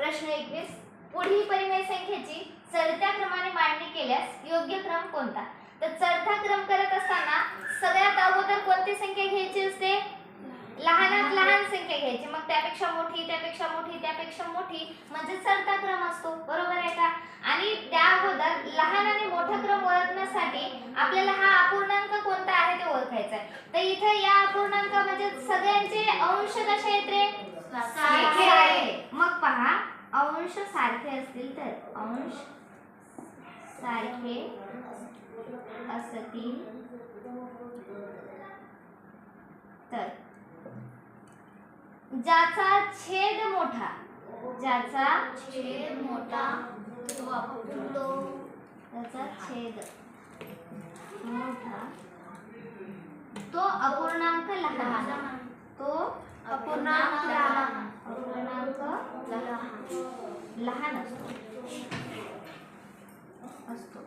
प्रश्न एकवीस. पुढील परिमेय संख्येची चढत्या क्रमाने मांडणी केल्यास योग्य क्रम कोणता? तर चढता क्रम करत असताना सगळ्यात अगोदर कोणती संख्या घ्यायची असते? लहानात लहान संख्या घ्यायची. मग त्यापेक्षा मोठी त्यापेक्षा मोठी त्यापेक्षा मोठी म्हणजे चढता क्रम असतो. बरोबर आहे का? आणि त्या अगोदर लहान आणि मोठा क्रम ओळखण्यासाठी आपल्याला हा अपूर्णांक कोणता आहे ते ओळखायचा आहे. तर इथे या अपूर्णांक म्हणजे सगळ्यांचे अंश कसे आहेत रे? मग पहा. अंश सारखे असतील तर अंश सारखे असतील. तर ज्याचा छेद मोठा ज्याचा छेद मोठा तो अपूर्ण त्याचा छेद मोठा तो अपूर्णांक लहान तो अपूर्णांक लहान. अपूर्णांक लहान असतो. असतो.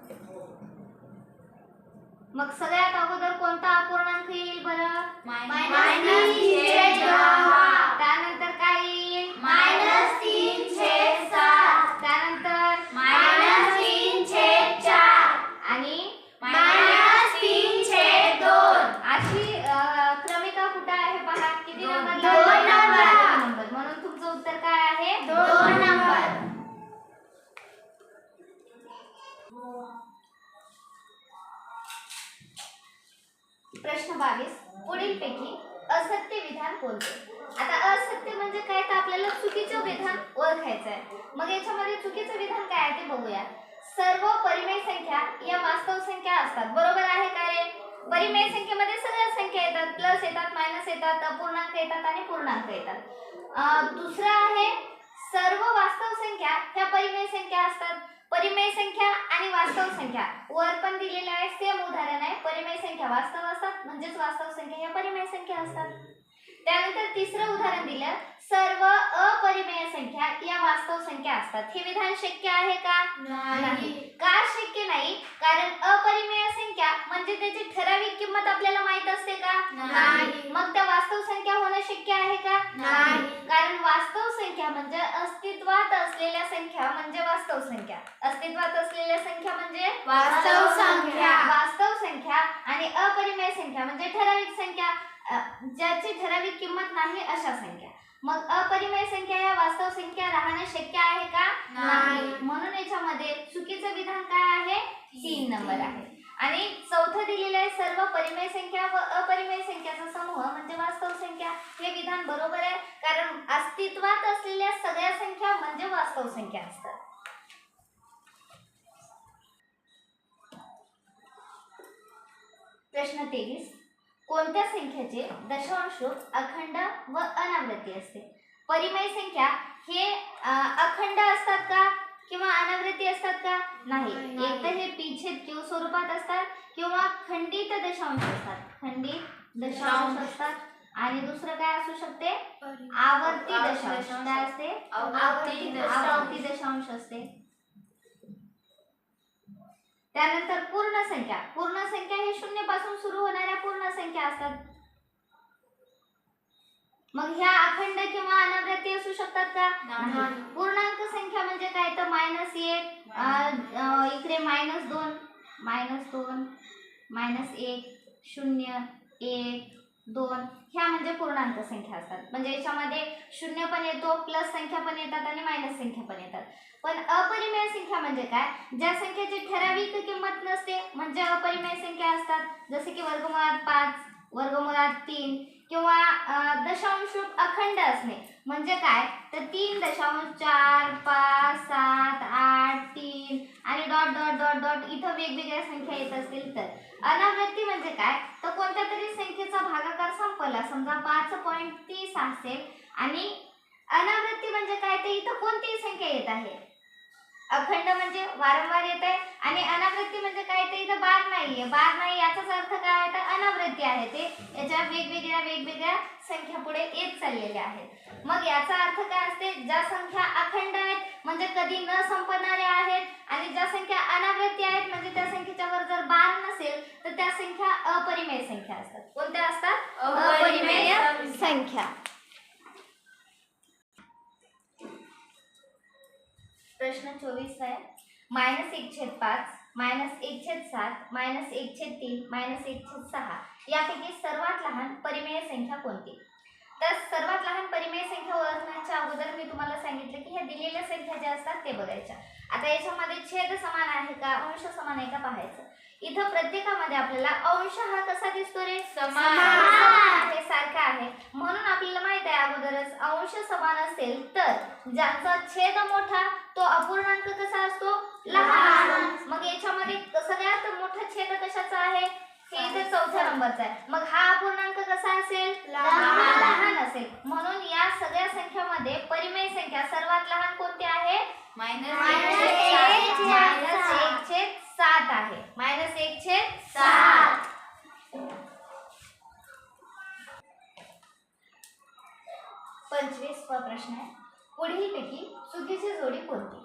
मग सगळ्यात अगोदर कोणता अपूर्णांक येईल बरं? मायनस तीन छेद दहा. त्यानंतर काय येईल मायनस तीन छेद सात. त्यानंतर मायनस तीन छेद चार आणि मायनस तीन छेद दोन अशी अ, क्रमिका कुठं आहे पहा किती दोन. नंबर दोन नंबर. नंबर म्हणून तुमचं उत्तर काय आहे दोन नंबर प्रश्न बावीस. पुढील पैकी असत्य विधान कोणते? आता असत्य म्हणजे काय? तर आपल्याला चुकीचं विधान ओळखायचं आहे मग याच्यामध्ये चुकीचं विधान काय आहे ते बघूया. सर्व परिमेय संख्या या वास्तव संख्या असतात. बरोबर आहे काय रे? परिमेय संख्येमध्ये सगळ्या संख्या येतात. प्लस येतात मायनस येतात अपूर्णांक येतात आणि पूर्णांक येतात. दुसरं आहे सर्व वास्तव संख्या ह्या परिमेय संख्या असतात. परिमेय संख्या आणि वास्तव संख्या. वर पण दिलेलं आहे सेम उदाहरण आहे. परिमेय संख्या वास्तव असतात म्हणजेच वास्तव संख्या ह्या परिमेय संख्या असतात. त्यानंतर तिसरं उदाहरण दिलं सर्व अपरिमेय संख्या या वास्तव संख्या असतात. हे विधान शक्य आहे का? नाही. का शक्य नाही? कारण अपरिमेय संख्या म्हणजे त्याची ठराविक किंमत आपल्याला माहीत असते का? नाही. मग त्या वास्तव संख्या होणं शक्य आहे का? नाही. कारण वास्तव संख्या म्हणजे अस्तित्वात असलेल्या संख्या म्हणजे वास्तव संख्या. अस्तित्वात असलेल्या संख्या म्हणजे वास्तव संख्या. वास्तव संख्या आणि अपरिमेय संख्या म्हणजे ठराविक संख्या. ज्याची ठराविक किंमत नाही अशा संख्या. मग अपरिमेय संख्या या वास्तव संख्या राहणं शक्य आहे का? नाही. म्हणून याच्यामध्ये चुकीचं विधान काय आहे? तीन. नंबर आहे. आणि चौथं आहे सर्व परिमेय संख्या व अपरिमेय संख्याचा समूह म्हणजे वास्तव संख्या हे विधान बरोबर आहे. कारण अस्तित्वात असलेल्या सगळ्या संख्या म्हणजे वास्तव संख्या असतात. प्रश्न तेवीस. कोणत्या संख्येचे दशांश अखंड व अनावृत्ती असते? परिमेय संख्या हे अखंड असतात का? किंवा अनावृत्ती असतात का? नाही. नाही. एक तर हे पिछेद क्यू स्वरूपात असतात किंवा खंडित दशांश असतात. खंडित दशांश. असतात. आणि दुसरं काय असू शकते? आवर्ती दशांश. काय असते. आवर्ती दशांश. असते. त्यानंतर पूर्ण संख्या. पूर्ण संख्या हे शून्यपासून सुरू होणाऱ्या पूर्ण संख्या असतात. मग ह्या अखंड किंवा अनावृत्ती असू शकतात का? नाही. पूर्णांक संख्या म्हणजे काय? तर मायनस एक इकडे मायनस दोन मायनस दोन मायनस एक शून्य एक दोन. ह्या म्हणजे पूर्णांक संख्या असतात. म्हणजे याच्यामध्ये शून्य पण येतो प्लस संख्या पण येतात आणि मायनस संख्या पण येतात. पण अपरिमेय संख्या म्हणजे काय? ज्या संख्येची ठराविक किंमत नसते म्हणजे अपरिमेय संख्या असतात. जसे की वर्गमुळात पाच वर्गमुळात तीन दशांश रूप अखंड असणे. म्हणजे काय? तर तीन दशांश चार पाच सात आठ तीन आणि डॉट डॉट डॉट डॉट इथं वेगवेगळ्या संख्या येत असतील तर. अनावृत्ती म्हणजे काय? तर कोणत्या तरी संख्येचा भागाकार संपला. समजा पाच पॉईंट तीस असेल आणि अनावृत्ती म्हणजे काय? तर इथं कोणतीही संख्या येत आहे. अखंड म्हणजे वारंवार येत आहे आणि अनावृत्ती म्हणजे काय ते इथं बार नाहीये. बार नाही याचाच अर्थ काय आहे? तर अनावृत्ती आहे ते. याच्या वेगवेगळ्या वेगवेगळ्या संख्या पुढे येत चाललेल्या आहेत. मग याचा अर्थ काय असते? ज्या संख्या अखंड आहेत म्हणजे कधी न संपणाऱ्या आहेत आणि ज्या संख्या अनावृत्ती आहेत म्हणजे त्या संख्येच्या वर जर बार नसेल तर त्या संख्या अपरिमेय संख्या असतात. कोणत्या असतात? अपरिमेय संख्या. प्रश्न चोवीस आहे. मायनस एक छेद पाच मायनस एक छेद सात मायनस एक छेद तीन मायनस एक छेद सहा यापैकी सर्वात लहान परिमेय संख्या कोणती? तर सर्वात लहान परिमेय संख्या ओळखण्याच्या अगोदर मी तुम्हाला सांगितलं की ह्या दिलेल्या संख्या ज्या असतात ते बघायच्या. आता याच्यामध्ये छेद समान आहे का अंश समान आहे का पाहायचं. इथं प्रत्येकामध्ये आपल्याला अंश हा कसा दिसतो रे? समान. आहे सारखा आहे. म्हणून आपल्याला माहीत आहे अगोदरच अंश समान असेल तर ज्यांचा छेद मोठा तो अपूर्णांक कसा असतो? लहान. मग याच्यामध्ये सगळ्यात मोठा छेद कशाचा आहे? हे इथे चौथ्या नंबरचा आहे. मग हा अपूर्णांक कसा असेल? लहान. लहान असेल. म्हणून या सगळ्या संख्यामध्ये परिमेय संख्या सर्वात लहान कोणती आहे? मायनस छेद सात. एक छेद सात आहे. मायनस एक छेद सात. पंचवीसवा प्रश्न आहे. पुढीलपैकी चुकीची जोडी कोणती?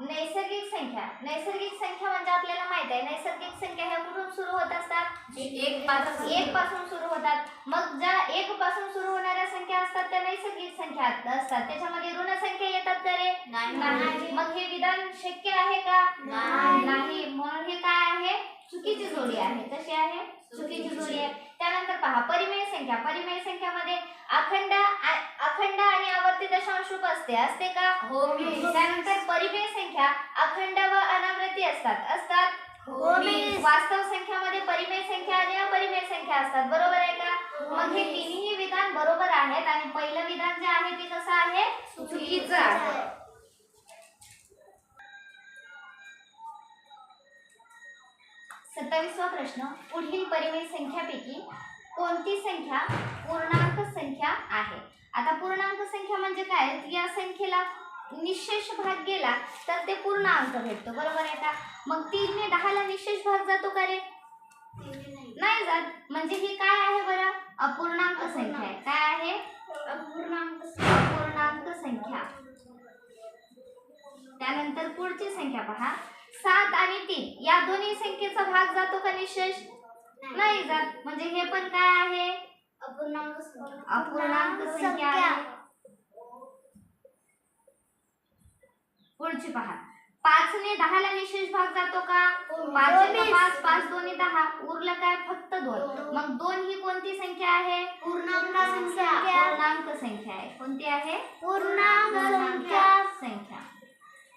नैसर्गिक संख्या. नैसर्गिक संख्या म्हणजे आपल्याला माहीत आहे. नैसर्गिक संख्या ह्या कुठून सुरू होत असतात? एक पासून. एक पासून सुरू होतात. मग ज्या एक पासून सुरू होणाऱ्या संख्या असतात त्या नैसर्गिक संख्या असतात. त्याच्यामध्ये ऋण संख्या येतात का रे? नाही. मग हे विधान शक्य आहे का? नाही. नाही. म्हणून हे काय आहे? चुकीची जोडी आहे. कशी आहे? चुकीची जोडी आहे त्यानंतर पहा परिमेय संख्या परिमेय संख्यामध्ये अखंड आ- अखंड आणि आवर्ती दशांश रूप असते. असते का? हो मिस. त्यानंतर परिमेय संख्या अखंड व अनावृत्ती असतात. असतात? हो मिस. वास्तव संख्यामध्ये परिमेय संख्या आणि अपरिमेय संख्या असतात. बरोबर आहे का? मग हे तिन्ही विधान बरोबर आहेत आणि पहिलं विधान जे आहे ते कसं आहे? चुकीचं आहे. सत्तावीसवा प्रश्न. पुढील परिमेय संख्यापैकी कोणती संख्या पूर्णांक संख्या आहे? आता पूर्णांक संख्या म्हणजे काय? या संख्येला निशेष भाग गेला तर ते पूर्णांक भेटतो बरोबर आहे का? मग तीनने दहाला निशेष भाग जातो का रे? नाही जात. म्हणजे ही काय आहे बरं? अपूर्णांक संख्या आहे. काय आहे? अपूर्णांक अपूर्णांक संख्या. त्यानंतर पुढची संख्या पहा. सात आणि तीन. या दोन्ही संख्येचा भाग जातो का निशेष? नाही जात. म्हणजे हे पण काय आहे? अपूर्णांक संख्या पुढची पहा. पाच ने दहाला निशेष भाग जातो का? पाच पाच पाच दोन्ही दहा. उरलं काय? फक्त दोन. मग दोन ही कोणती संख्या आहे? पूर्णांक संख्या. पूर्णांक संख्या आहे. कोणती आहे? पूर्णांक. संख्या.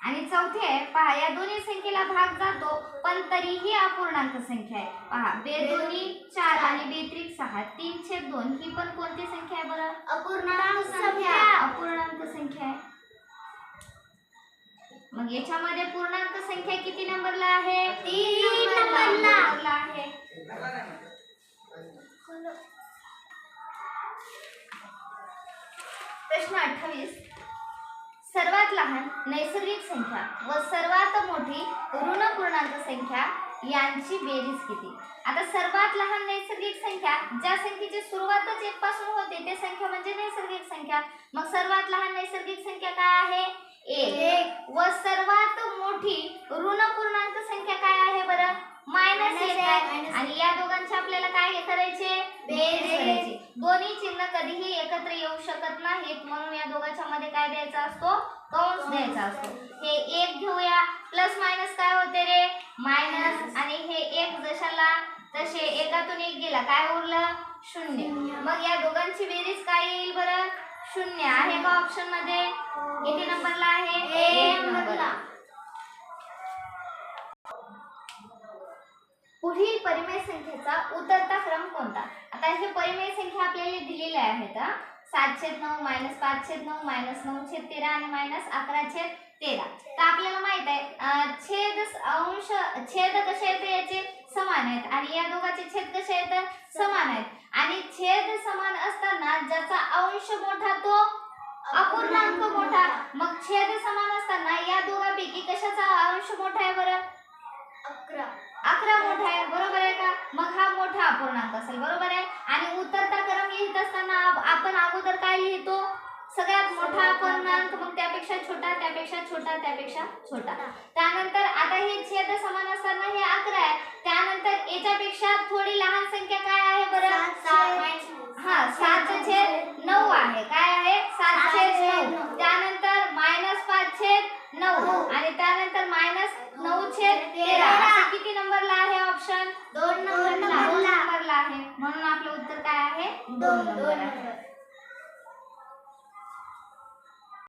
आणि चौथे आहे पहा या दोन्ही संख्येला भाग जातो पण तरीही अपूर्णांक संख्या आहे. पहा बेदोनी चार आणि बेत्रिक सहा तीन छेद दोन ही पण कोणती संख्या आहे बरं? अपूर्णांक संख्या. अपूर्णांक संख्या आहे. मग याच्यामध्ये पूर्णांक संख्या किती नंबरला आहे? तीन नंबरला. नंबरला. आहे. प्रश्न अठ्ठावीस. सर्वात लहान नैसर्गिक संख्या व सर्वात मोठी ऋण पूर्णांक संख्या यांची बेरीज किती? आता सर्वात लहान नैसर्गिक संख्या ज्या संख्येची सुरुवातच एक पासून होते ते संख्या म्हणजे नैसर्गिक संख्या. मग सर्वात लहान नैसर्गिक संख्या काय आहे? एक. व सर्वात मोठी ऋण पूर्णांक संख्या काय आहे बरं? मायनस एक आणि या दोघांचे आपल्याला काय करायचे? बेरीज दोन्ही चिन्ह कधीही एकत्र येऊ शकत नाहीत. म्हणून या दोघांच्या मध्ये काय द्यायचा असतो? कंस द्यायचा असतो. हे एक घेऊया. प्लस मायनस काय होते रे? मायनस. आणि हे एक जशाला तसे एकातून एक गेला. काय उरलं? शून्य. मग या दोघांची बेरीज काय येईल बरं? शून्य. आहे का ऑप्शनमध्ये? किती नंबरला आहे? एक नंबरला. पुढील परिमेय संख्येचा उतरता क्रम कोणता? आता हे परिमेय संख्या आपल्याला दिलेल्या आहेत हा. सात छेद नऊ मायनस पाच छेद नऊ मायनस नऊ छेद तेरा आणि मायनस अकरा छेद तेरा. तर आपल्याला माहीत आहे छेद अंश छेद कसे आहेत याचे? समान आहेत. आणि या दोघांचे छेद कसे आहेत? समान आहेत. आणि छेद समान असताना ज्याचा अंश मोठा तो अपूर्णांक मोठा. मग छेद समान असताना या दोघांपैकी कशाचा अंश मोठा आहे बरं? अकरा. अकरा मोठा आहे बरोबर आहे का? मग हा मोठा अपूर्णांक असेल बरोबर आहे? आणि उतरता क्रम लिहित असताना आप- आपण अगोदर काय लिहितो? सगळ्यात मोठा अपूर्णांक मग त्यापेक्षा छोटा त्यापेक्षा छोटा त्यापेक्षा छोटा. त्यानंतर आता हे छेद समान असताना हे अकरा आहे. त्यानंतर याच्यापेक्षा थोडी लहान संख्या काय आहे बरं? हा सात छेद नऊ आहे. काय आहे? सात छेद नऊ.